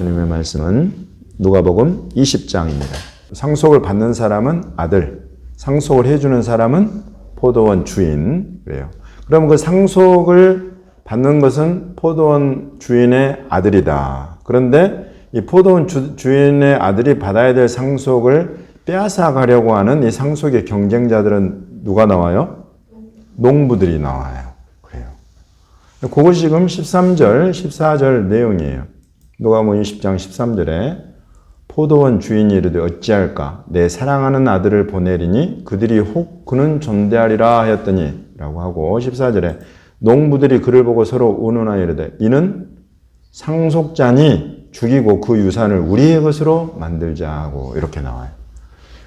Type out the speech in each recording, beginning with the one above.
예수님의 말씀은 누가복음 20장입니다. 상속을 받는 사람은 아들, 상속을 해주는 사람은 포도원 주인 그래요. 그럼 그 상속을 받는 것은 포도원 주인의 아들이다. 그런데 이 포도원 주, 주인의 아들이 받아야 될 상속을 빼앗아 가려고 하는 이 상속의 경쟁자들은 누가 나와요? 농부들이 나와요. 그래요. 그것이 지금 13절, 14절 내용이에요. 누가복음 20장 13절에 포도원 주인이 이르되 어찌할까 내 사랑하는 아들을 보내리니 그들이 혹 그는 존대하리라 하였더니 라고 하고 14절에 농부들이 그를 보고 서로 운운하여 이르되 이는 상속자니 죽이고 그 유산을 우리의 것으로 만들자 하고 이렇게 나와요.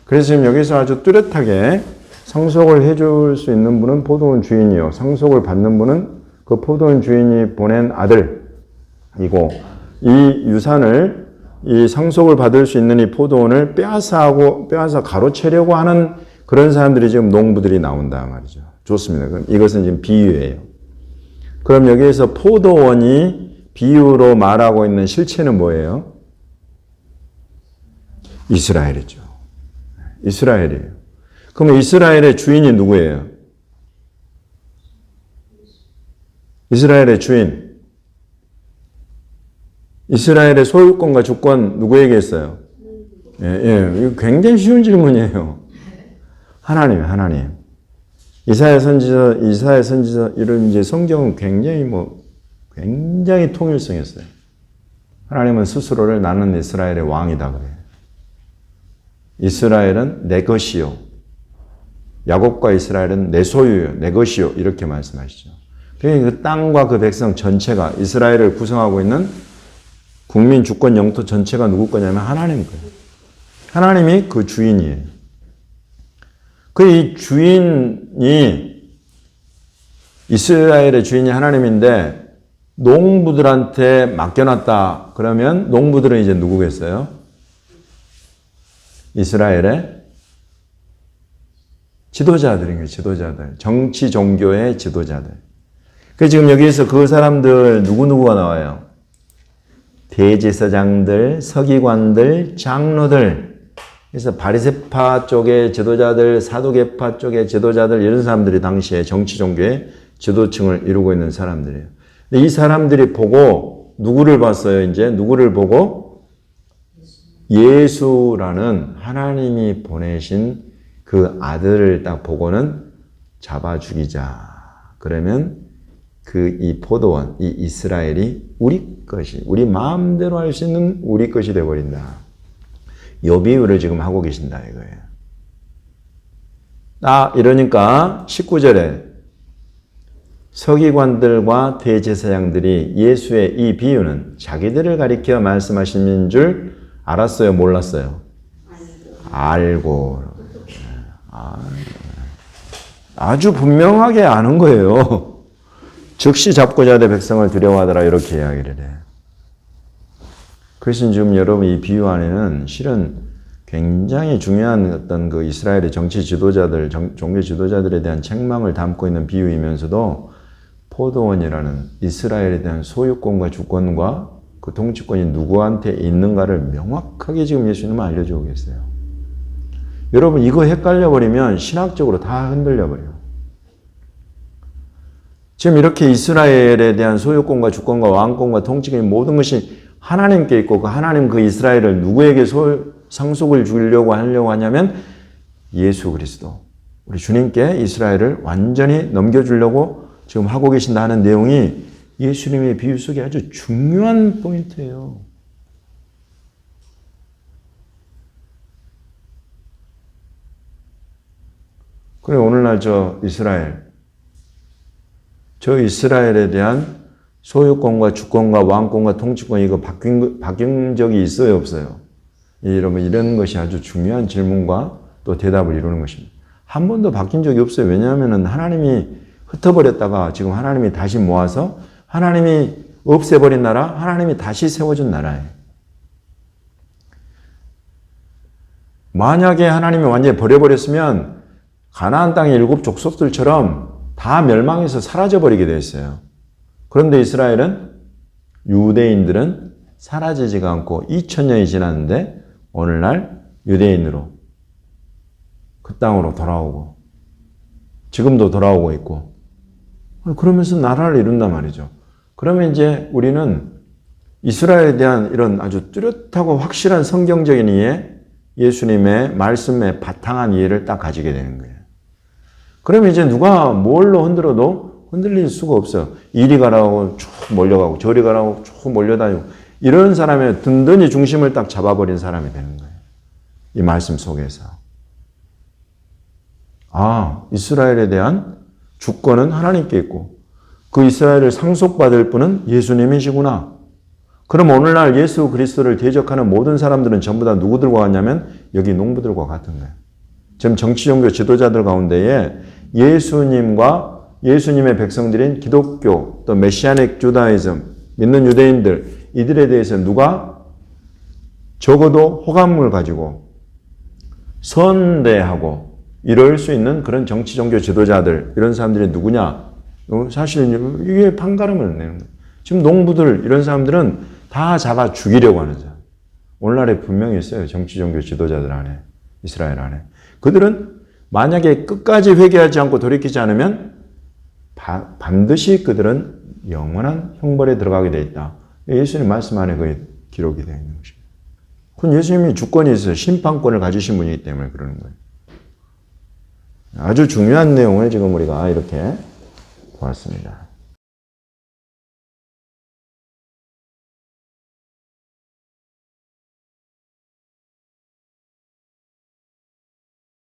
그래서 지금 여기서 아주 뚜렷하게 상속을 해줄 수 있는 분은 포도원 주인이요. 상속을 받는 분은 그 포도원 주인이 보낸 아들이고 이 유산을 이 상속을 받을 수 있는 이 포도원을 빼앗아하고 빼앗아 가로채려고 하는 그런 사람들이 지금 농부들이 나온다 말이죠. 좋습니다. 그럼 이것은 지금 비유예요. 그럼 여기에서 포도원이 비유로 말하고 있는 실체는 뭐예요? 이스라엘이죠. 이스라엘이에요. 그럼 이스라엘의 주인이 누구예요? 이스라엘의 주인. 이스라엘의 소유권과 주권 누구에게 있어요? 예, 예. 굉장히 쉬운 질문이에요. 하나님, 하나님. 이사야 선지자, 이사야 선지자, 이런 이제 성경은 굉장히 뭐, 굉장히 통일성 있어요. 하나님은 스스로를 나는 이스라엘의 왕이다 그래요. 이스라엘은 내 것이요. 야곱과 이스라엘은 내 소유요, 내 것이요. 이렇게 말씀하시죠. 그 땅과 그 백성 전체가 이스라엘을 구성하고 있는 국민 주권 영토 전체가 누구 거냐면 하나님 거예요. 하나님이 그 주인이에요. 그 이 주인이 이스라엘의 주인이 하나님인데 농부들한테 맡겨놨다. 그러면 농부들은 이제 누구겠어요? 이스라엘의 지도자들인 거예요. 지도자들. 정치, 종교의 지도자들. 그 지금 여기에서 그 사람들 누구누구가 나와요? 대제사장들, 서기관들, 장로들. 그래서 바리세파 쪽의 지도자들, 사도계파 쪽의 지도자들 이런 사람들이 당시에 정치 종교의 지도층을 이루고 있는 사람들이에요. 근데 이 사람들이 보고 누구를 봤어요? 이제 누구를 보고 예수라는 하나님이 보내신 그 아들을 딱 보고는 잡아 죽이자. 그러면 그 이 포도원, 이 이스라엘이 우리 것이, 우리 마음대로 할 수 있는 우리 것이 되어버린다. 요 비유를 지금 하고 계신다 이거예요. 아, 이러니까 19절에 서기관들과 대제사장들이 예수의 이 비유는 자기들을 가리켜 말씀하신 줄 알았어요, 몰랐어요? 알고. 아, 아주 분명하게 아는 거예요. 즉시 잡고자 대 백성을 두려워하더라 이렇게 이야기를 해. 그래서 지금 여러분 이 비유 안에는 실은 굉장히 중요한 어떤 그 이스라엘의 정치 지도자들, 정, 종교 지도자들에 대한 책망을 담고 있는 비유이면서도 포도원이라는 이스라엘에 대한 소유권과 주권과 그 통치권이 누구한테 있는가를 명확하게 지금 예수님은 알려주고 계세요. 여러분 이거 헷갈려 버리면 신학적으로 다 흔들려 버려요. 지금 이렇게 이스라엘에 대한 소유권과 주권과 왕권과 통치권이 모든 것이 하나님께 있고 그 하나님 그 이스라엘을 누구에게 소, 상속을 주려고 하려고 하냐면 예수 그리스도 우리 주님께 이스라엘을 완전히 넘겨주려고 지금 하고 계신다는 내용이 예수님의 비유 속에 아주 중요한 포인트예요. 그래 오늘날 저 이스라엘 저 이스라엘에 대한 소유권과 주권과 왕권과 통치권 이거 바뀐 바뀐 적이 있어요 없어요? 여러분 이런 것이 아주 중요한 질문과 또 대답을 이루는 것입니다. 한 번도 바뀐 적이 없어요. 왜냐하면 하나님이 흩어버렸다가 지금 하나님이 다시 모아서 하나님이 없애버린 나라, 하나님이 다시 세워준 나라예요. 만약에 하나님이 완전히 버려버렸으면 가나안 땅의 일곱 족속들처럼 다 멸망해서 사라져버리게 됐어요. 그런데 이스라엘은 유대인들은 사라지지가 않고 2000년이 지났는데 오늘날 유대인으로 그 땅으로 돌아오고 지금도 돌아오고 있고 그러면서 나라를 이룬단 말이죠. 그러면 이제 우리는 이스라엘에 대한 이런 아주 뚜렷하고 확실한 성경적인 이해, 예수님의 말씀에 바탕한 이해를 딱 가지게 되는 거예요. 그러면 이제 누가 뭘로 흔들어도 흔들릴 수가 없어요. 이리 가라고 쭉 몰려가고 저리 가라고 쭉 몰려다니고 이런 사람의 든든히 중심을 딱 잡아버린 사람이 되는 거예요. 이 말씀 속에서. 아, 이스라엘에 대한 주권은 하나님께 있고 그 이스라엘을 상속받을 분은 예수님이시구나. 그럼 오늘날 예수 그리스도를 대적하는 모든 사람들은 전부 다 누구들과 같냐면 여기 농부들과 같은 거예요. 지금 정치 종교 지도자들 가운데에 예수님과 예수님의 백성들인 기독교 또 메시아닉 주다이즘 믿는 유대인들 이들에 대해서 누가 적어도 호감을 가지고 선대하고 이럴 수 있는 그런 정치 종교 지도자들 이런 사람들이 누구냐? 어, 사실 이게 판가름을 내는 거예요. 지금 농부들 이런 사람들은 다 잡아 죽이려고 하는 자. 오늘날에 분명히 있어요. 정치 종교 지도자들 안에 이스라엘 안에 그들은 만약에 끝까지 회개하지 않고 돌이키지 않으면 바, 반드시 그들은 영원한 형벌에 들어가게 돼 있다. 예수님 말씀 안에 그게 기록이 되어 있는 것입니다. 그건 예수님이 주권이 있어요. 심판권을 가지신 분이기 때문에 그러는 거예요. 아주 중요한 내용을 지금 우리가 이렇게 보았습니다.